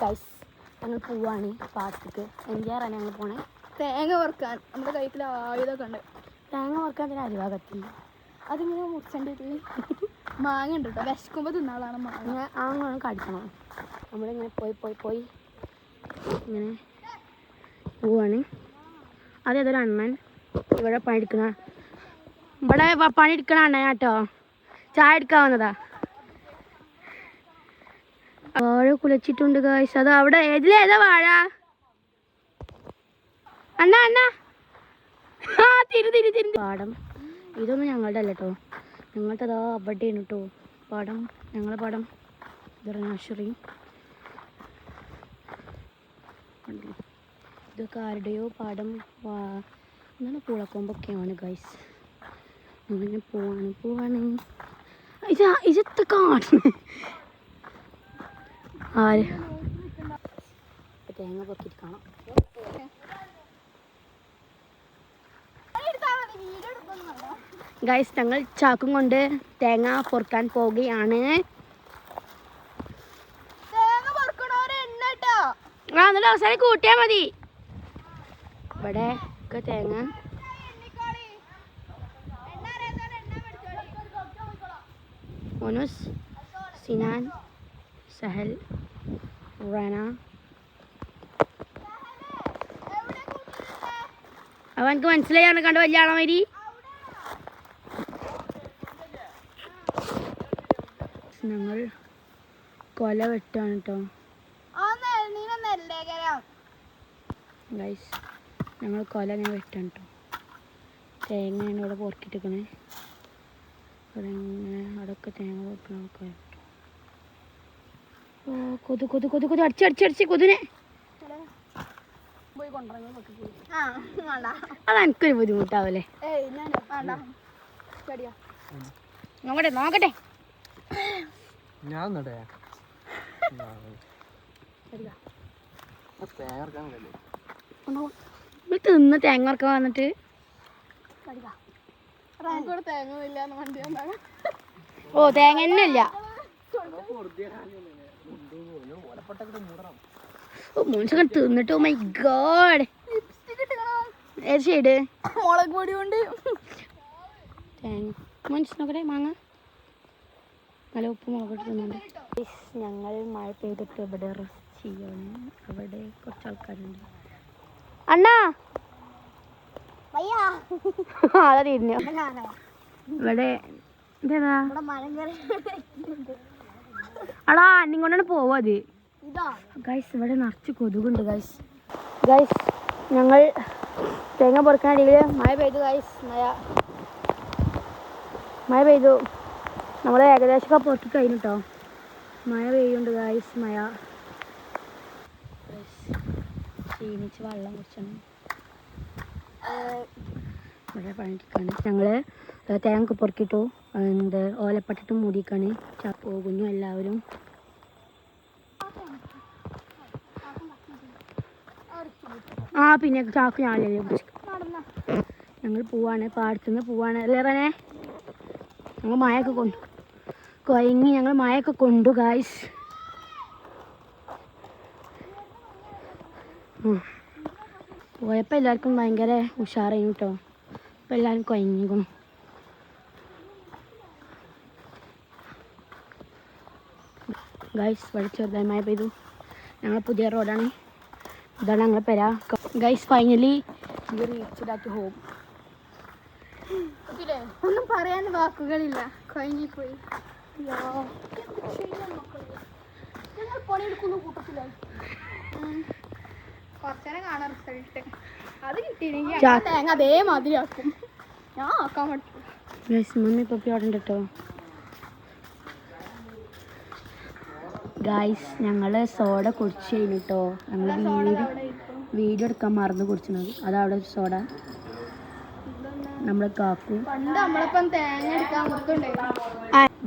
Guys ഞങ്ങൾ പോവാണ് പാർട്ടിക്ക് എൻജിയാറാണ് ഞങ്ങൾ പോണേ. തേങ്ങ വറുക്കാൻ നമ്മുടെ കൈക്കിൽ ആയുധമൊക്കെ ഉണ്ട്. തേങ്ങ വറുക്കാൻ തന്നെ അരിവാ കത്തി. അതിങ്ങനെ മുറിച്ചേണ്ടത് മാങ്ങ ഉണ്ട് കേട്ടോ. വിശക്കുമ്പോൾ തിന്നാളാണ് മാങ്ങ. ആങ്ങാണ് കടിക്കണം. നമ്മളിങ്ങനെ പോയി പോയി പോയി ഇങ്ങനെ പോവാണ്. അതേതൊരു അണ്ണൻ ഇവിടെ പണിയെടുക്കണ ഇവിടെ പണിയെടുക്കണ അണ്ണൻ കേട്ടോ ചായ എടുക്കാൻ വന്നതാ. വാഴ കുലച്ചിട്ടുണ്ട് ഗായ്സ് അത് അവിടെ ഏതിലേതാ വാഴ? അണ്ണ അണ്ണ. ആ തിരി തിരി തിരി പാടം. ഇതൊന്നും ഞങ്ങളുടെ അല്ല കേട്ടോ ഞങ്ങളുടെ അതാ അവിടെയാണ് കേട്ടോ പാടം. ഞങ്ങളെ പാടം. ഇതൊരു? ഇതൊക്കെ ആരുടെയോ പാടം വാ എന്താണ് പൂളക്കൊമ്പൊക്കെയാണ് ഗൈസ് അങ്ങനെ പോവാണ് പോവാണ്. ഇത് ഇതൊക്കെ കാണുന്നു ആര്? തേങ്ങ പൊക്കിയിട്ട് കാണാം ഗൈസ് ഞങ്ങൾ ചാക്കും കൊണ്ട് തേങ്ങ പൊറുക്കാൻ പോവുകയാണ്. ആ എന്നിട്ട് അവസാനം കൂട്ടിയാൽ മതി. ഇവിടെ ഒക്കെ തേങ്ങ. മോനുസ് സിനാൻ സഹൽ. റന അവനക്ക് എനിക്ക് മനസ്സിലായാണ് കണ്ട് വലിയ ആളമാരി ഞങ്ങൾ കൊല വെട്ടാണ് കേട്ടോ ഗൈസ് ഞങ്ങൾ കൊല ഞാൻ വെട്ടാണ് കേട്ടോ തേങ്ങയാണ് ഇവിടെ പൊറക്കിട്ടിരിക്കണേ ഇവിടെ ഇങ്ങനെ അവിടെയൊക്കെ തേങ്ങ പൊറക്കണ ആൾക്കാർ ഓ കൊതു കൊതു കൊതു കൊതു. അടിച്ച് അടിച്ച് അടിച്ച് കൊതുനെ അത് എനിക്കൊരു ചെടിയാ നോക്കട്ടെ നോക്കട്ടെ. ഞാൻ ഇവിടെ തിന്ന് തേങ്ങ ഇറക്കാൻ വന്നിട്ട്. ഓ തേങ്ങ തന്നെ ഇല്ല മുൻസൊക്കെ തിന്നിട്ട് മൈ ഗോഡ് ഷെയ്ഡ്? മുളക് പൊടി കൊണ്ട്. മുൻസ് നോക്കട്ടെ മാങ്ങ. നല്ല ഉപ്പ് മുളകിട്ട് തിന്നുണ്ട്. ഞങ്ങൾ മഴ പെയ്തിട്ട് ഇവിടെ റെസ്റ്റ് ചെയ്യാണ്. അവിടെ കുറച്ച് ആൾക്കാരുണ്ട്. അണ്ണാ! വയ്യാ. ആളെ തിരിഞ്ഞു? ഇവിടെ അടാ അന്നം കൊണ്ടാണ് പോവാ അത്. ഗൈസ് ഇവിടെ നിറച്ച് കൊതുകുണ്ട് ഗൈസ് ഗൈസ് ഞങ്ങൾ തേങ്ങ പൊറുക്കാനിടയിൽ മഴ പെയ്തു ഗൈസ് മഴ. മഴ പെയ്തു. നമ്മൾ ഏകദേശമൊക്കെ പൊറുക്കി കഴിഞ്ഞു കേട്ടോ മഴ പെയ്യുണ്ട് ഗൈസ് മഴ. ക്ഷീണിച്ച് വെള്ളം കുടിച്ചാണ്. ഇവിടെ പണിക്കാണ് ഞങ്ങൾ തേങ്ങ പൊറുക്കിട്ടു എന്ത് ഓലപ്പട്ടിട്ട് മൂടിക്കാണ് പോകുന്നു എല്ലാവരും. ആ പിന്നെ ചാക്ക് നടന്ന ഞങ്ങൾ പോവാണ് പാടത്തുനിന്ന് പോവാണ്. അല്ലേ പറഞ്ഞേ ഞങ്ങൾ മഴയൊക്കെ കൊണ്ടു കൊയങ്ങി ഞങ്ങൾ മഴയൊക്കെ കൊണ്ടു ഗായ്സ് പോയപ്പോൾ എല്ലാവർക്കും ഭയങ്കര ഉഷാറായി കേട്ടോ ഇപ്പം എല്ലാവരും കൊയങ്ങിക്കണം. ഗൈസ് വഴി ചെറുതായി മഴ പെയ്തു. ഞങ്ങൾ പുതിയ റോഡാണ് ഇതാണ് ഞങ്ങൾ പെര. Guys finally reach at home ഒന്നും പറയാൻ വാക്കുകളില്ല. കഴിഞ്ഞിപ്പോയി ഞങ്ങൾ പണിയെടുക്കുന്ന കൂട്ടത്തിലായി കുറച്ചേരം കാണാൻ റിസൾട്ട് അത് കിട്ടിയില്ലെങ്കിൽ തേങ്ങ അതേമാതിരി ആക്കും. ഞാൻ ആക്കാൻ പറ്റും. മമ്മി പപ്പി അവിടെ ഉണ്ട് കേട്ടോ ഗൈസ് ഞങ്ങൾ സോഡ കുടിച്ച് കഴിഞ്ഞിട്ടോ ഞങ്ങൾ വീഡിയോ വീഡിയോ എടുക്കാൻ മറന്ന് കുടിച്ചത്. അതവിടെ ഒരു സോഡ. നമ്മൾ കാക്കു.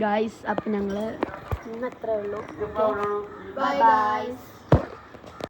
ഗായ്സ് അപ്പം ഞങ്ങൾ ഇന്ന് അത്രേ ഉള്ളൂ. Bye guys